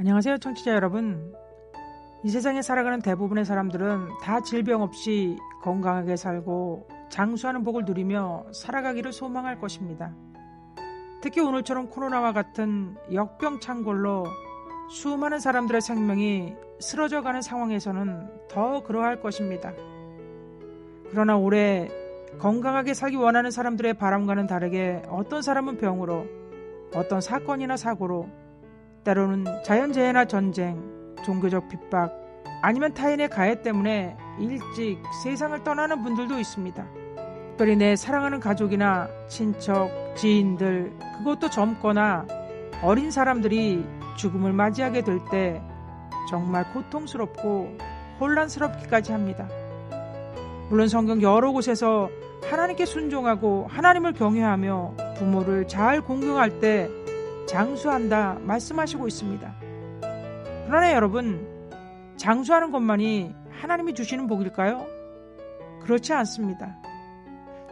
안녕하세요, 청취자 여러분. 이 세상에 살아가는 대부분의 사람들은 다 질병 없이 건강하게 살고 장수하는 복을 누리며 살아가기를 소망할 것입니다. 특히 오늘처럼 코로나와 같은 역병창궐로 수많은 사람들의 생명이 쓰러져가는 상황에서는 더 그러할 것입니다. 그러나 올해 건강하게 살기 원하는 사람들의 바람과는 다르게 어떤 사람은 병으로, 어떤 사건이나 사고로, 때로는 자연재해나 전쟁, 종교적 핍박, 아니면 타인의 가해 때문에 일찍 세상을 떠나는 분들도 있습니다. 특별히 내 사랑하는 가족이나 친척, 지인들, 그것도 젊거나 어린 사람들이 죽음을 맞이하게 될 때 정말 고통스럽고 혼란스럽기까지 합니다. 물론 성경 여러 곳에서 하나님께 순종하고 하나님을 경외하며 부모를 잘 공경할 때 장수한다 말씀하시고 있습니다. 그러나 여러분, 장수하는 것만이 하나님이 주시는 복일까요? 그렇지 않습니다.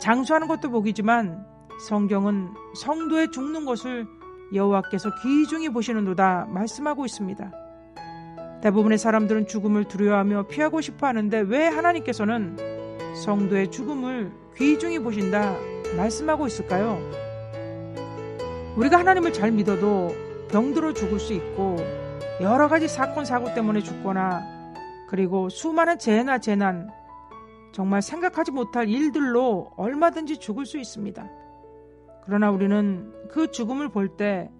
장수하는 것도 복이지만 성경은 성도의 죽는 것을 여호와께서 귀중히 보시는도다 말씀하고 있습니다. 대부분의 사람들은 죽음을 두려워하며 피하고 싶어 하는데 왜 하나님께서는 성도의 죽음을 귀중히 보신다 말씀하고 있을까요? 우리가 하나님을 잘 믿어도 병들어 죽을 수 있고 여러 가지 사건 사고 때문에 죽거나 그리고 수많은 재해나 재난 정말 생각하지 못할 일들로 얼마든지 죽을 수 있습니다. 그러나 우리는 그 죽음을 볼 때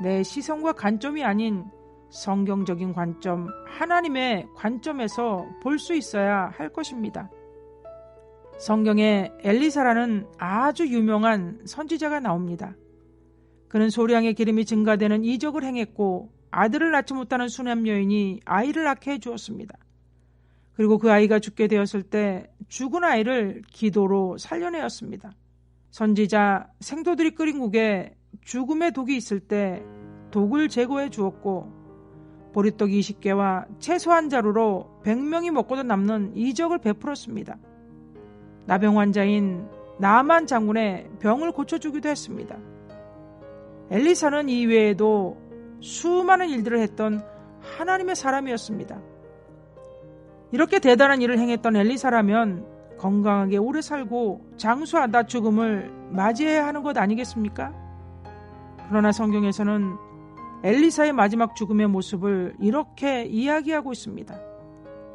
내 시선과 관점이 아닌 성경적인 관점, 하나님의 관점에서 볼 수 있어야 할 것입니다. 성경에 엘리사라는 아주 유명한 선지자가 나옵니다. 그는 소량의 기름이 증가되는 이적을 행했고 아들을 낳지 못하는 수남 여인이 아이를 낳게 해 주었습니다. 그리고 그 아이가 죽게 되었을 때 죽은 아이를 기도로 살려내었습니다. 선지자 생도들이 끓인 국에 죽음의 독이 있을 때 독을 제거해 주었고 보리떡 20개와 채소 한 자루로 100명이 먹고도 남는 이적을 베풀었습니다. 나병 환자인 나만 장군의 병을 고쳐주기도 했습니다. 엘리사는 이외에도 수많은 일들을 했던 하나님의 사람이었습니다. 이렇게 대단한 일을 행했던 엘리사라면 건강하게 오래 살고 장수하다 죽음을 맞이해야 하는 것 아니겠습니까? 그러나 성경에서는 엘리사의 마지막 죽음의 모습을 이렇게 이야기하고 있습니다.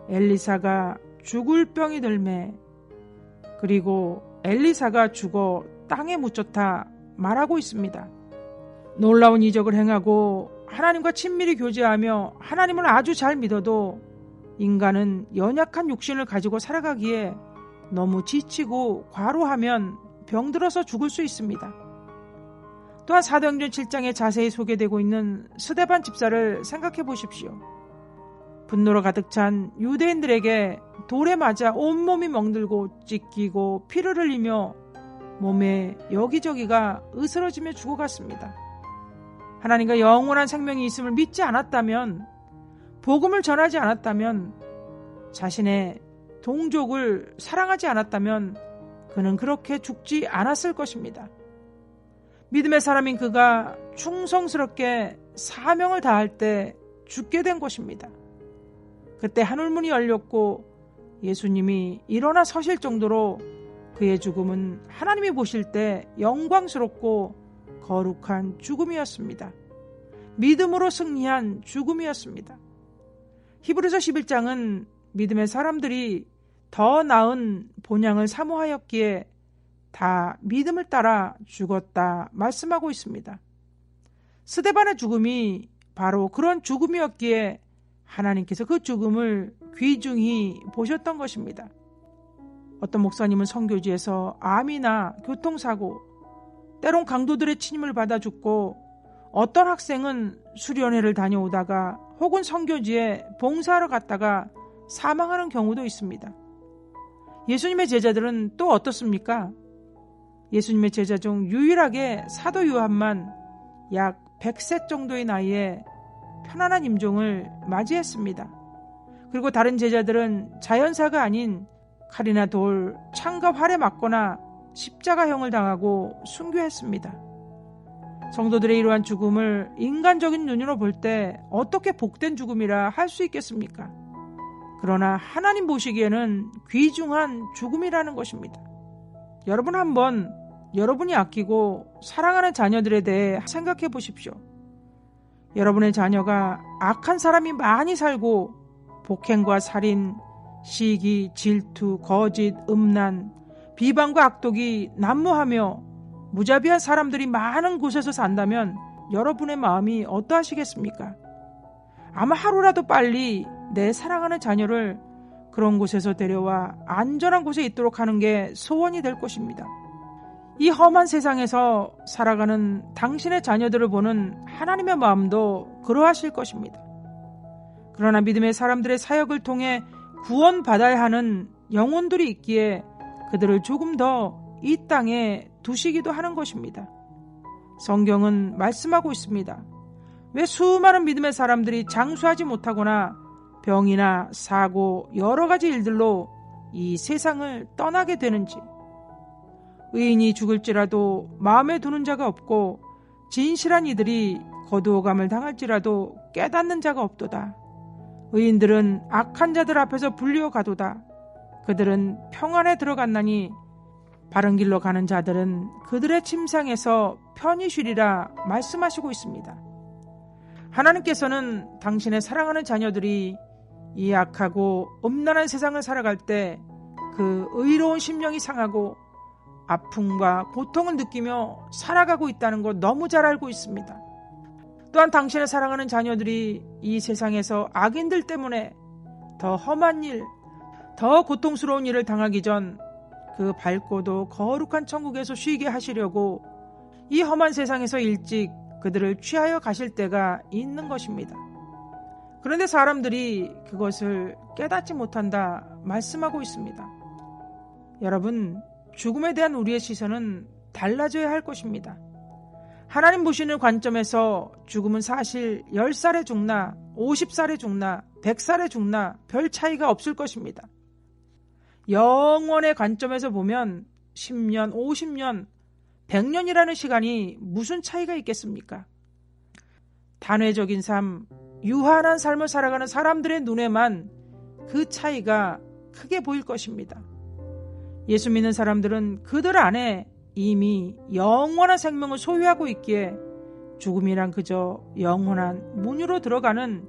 엘리사가 죽을 병이 들매 그리고 엘리사가 죽어 땅에 묻혔다 말하고 있습니다. 놀라운 이적을 행하고 하나님과 친밀히 교제하며 하나님을 아주 잘 믿어도 인간은 연약한 육신을 가지고 살아가기에 너무 지치고 과로하면 병들어서 죽을 수 있습니다. 또한 사도행전 7장에 자세히 소개되고 있는 스데반 집사를 생각해 보십시오. 분노로 가득 찬 유대인들에게 돌에 맞아 온몸이 멍들고 찢기고 피를 흘리며 몸에 여기저기가 으스러지며 죽어갔습니다. 하나님과 영원한 생명이 있음을 믿지 않았다면, 복음을 전하지 않았다면, 자신의 동족을 사랑하지 않았다면, 그는 그렇게 죽지 않았을 것입니다. 믿음의 사람인 그가 충성스럽게 사명을 다할 때 죽게 된 것입니다. 그때 하늘문이 열렸고 예수님이 일어나 서실 정도로 그의 죽음은 하나님이 보실 때 영광스럽고 거룩한 죽음이었습니다. 믿음으로 승리한 죽음이었습니다. 히브리서 11장은 믿음의 사람들이 더 나은 본향을 사모하였기에 다 믿음을 따라 죽었다 말씀하고 있습니다. 스데반의 죽음이 바로 그런 죽음이었기에 하나님께서 그 죽음을 귀중히 보셨던 것입니다. 어떤 목사님은 성교지에서 암이나 교통사고, 때론 강도들의 침임을 받아 죽고 어떤 학생은 수련회를 다녀오다가 혹은 성교지에 봉사하러 갔다가 사망하는 경우도 있습니다. 예수님의 제자들은 또 어떻습니까? 예수님의 제자 중 유일하게 사도 요한만 약 100세 정도의 나이에 편안한 임종을 맞이했습니다. 그리고 다른 제자들은 자연사가 아닌 칼이나 돌, 창과 활에 맞거나 십자가형을 당하고 순교했습니다. 성도들의 이러한 죽음을 인간적인 눈으로 볼 때 어떻게 복된 죽음이라 할 수 있겠습니까? 그러나 하나님 보시기에는 귀중한 죽음이라는 것입니다. 여러분 한번 여러분이 아끼고 사랑하는 자녀들에 대해 생각해 보십시오. 여러분의 자녀가 악한 사람이 많이 살고 복행과 살인, 시기, 질투, 거짓, 음란, 비방과 악독이 난무하며 무자비한 사람들이 많은 곳에서 산다면 여러분의 마음이 어떠하시겠습니까? 아마 하루라도 빨리 내 사랑하는 자녀를 그런 곳에서 데려와 안전한 곳에 있도록 하는 게 소원이 될 것입니다. 이 험한 세상에서 살아가는 당신의 자녀들을 보는 하나님의 마음도 그러하실 것입니다. 그러나 믿음의 사람들의 사역을 통해 구원받아야 하는 영혼들이 있기에 그들을 조금 더 이 땅에 두시기도 하는 것입니다. 성경은 말씀하고 있습니다. 왜 수많은 믿음의 사람들이 장수하지 못하거나 병이나 사고 여러 가지 일들로 이 세상을 떠나게 되는지 의인이 죽을지라도 마음에 두는 자가 없고 진실한 이들이 거두어감을 당할지라도 깨닫는 자가 없도다. 의인들은 악한 자들 앞에서 불리어 가도다. 그들은 평안에 들어갔나니 바른 길로 가는 자들은 그들의 침상에서 편히 쉬리라 말씀하시고 있습니다. 하나님께서는 당신의 사랑하는 자녀들이 이 악하고 음란한 세상을 살아갈 때 그 의로운 심령이 상하고 아픔과 고통을 느끼며 살아가고 있다는 것 너무 잘 알고 있습니다. 또한 당신의 사랑하는 자녀들이 이 세상에서 악인들 때문에 더 험한 일, 더 고통스러운 일을 당하기 전 그 밝고도 거룩한 천국에서 쉬게 하시려고 이 험한 세상에서 일찍 그들을 취하여 가실 때가 있는 것입니다. 그런데 사람들이 그것을 깨닫지 못한다 말씀하고 있습니다. 여러분, 죽음에 대한 우리의 시선은 달라져야 할 것입니다. 하나님 보시는 관점에서 죽음은 사실 10살에 죽나, 50살에 죽나, 100살에 죽나 별 차이가 없을 것입니다. 영원의 관점에서 보면 10년, 50년, 100년이라는 시간이 무슨 차이가 있겠습니까? 단회적인 삶, 유한한 삶을 살아가는 사람들의 눈에만 그 차이가 크게 보일 것입니다. 예수 믿는 사람들은 그들 안에 이미 영원한 생명을 소유하고 있기에 죽음이란 그저 영원한 문으로 들어가는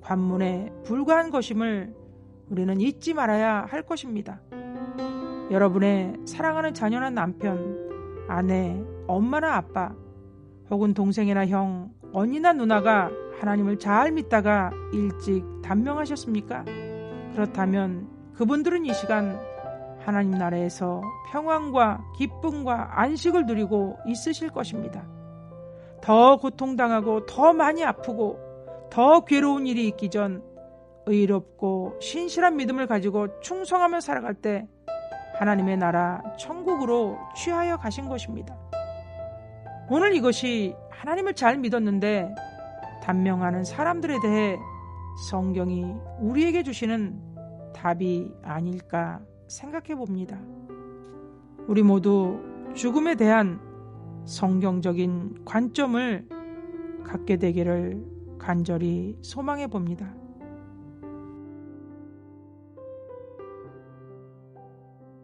관문에 불과한 것임을 우리는 잊지 말아야 할 것입니다. 여러분의 사랑하는 자녀나 남편, 아내, 엄마나 아빠, 혹은 동생이나 형, 언니나 누나가 하나님을 잘 믿다가 일찍 단명하셨습니까? 그렇다면 그분들은 이 시간 하나님 나라에서 평안과 기쁨과 안식을 누리고 있으실 것입니다. 더 고통당하고 더 많이 아프고 더 괴로운 일이 있기 전 의롭고 신실한 믿음을 가지고 충성하며 살아갈 때 하나님의 나라 천국으로 취하여 가신 것입니다. 오늘 이것이 하나님을 잘 믿었는데 단명하는 사람들에 대해 성경이 우리에게 주시는 답이 아닐까 생각해 봅니다. 우리 모두 죽음에 대한 성경적인 관점을 갖게 되기를 간절히 소망해 봅니다.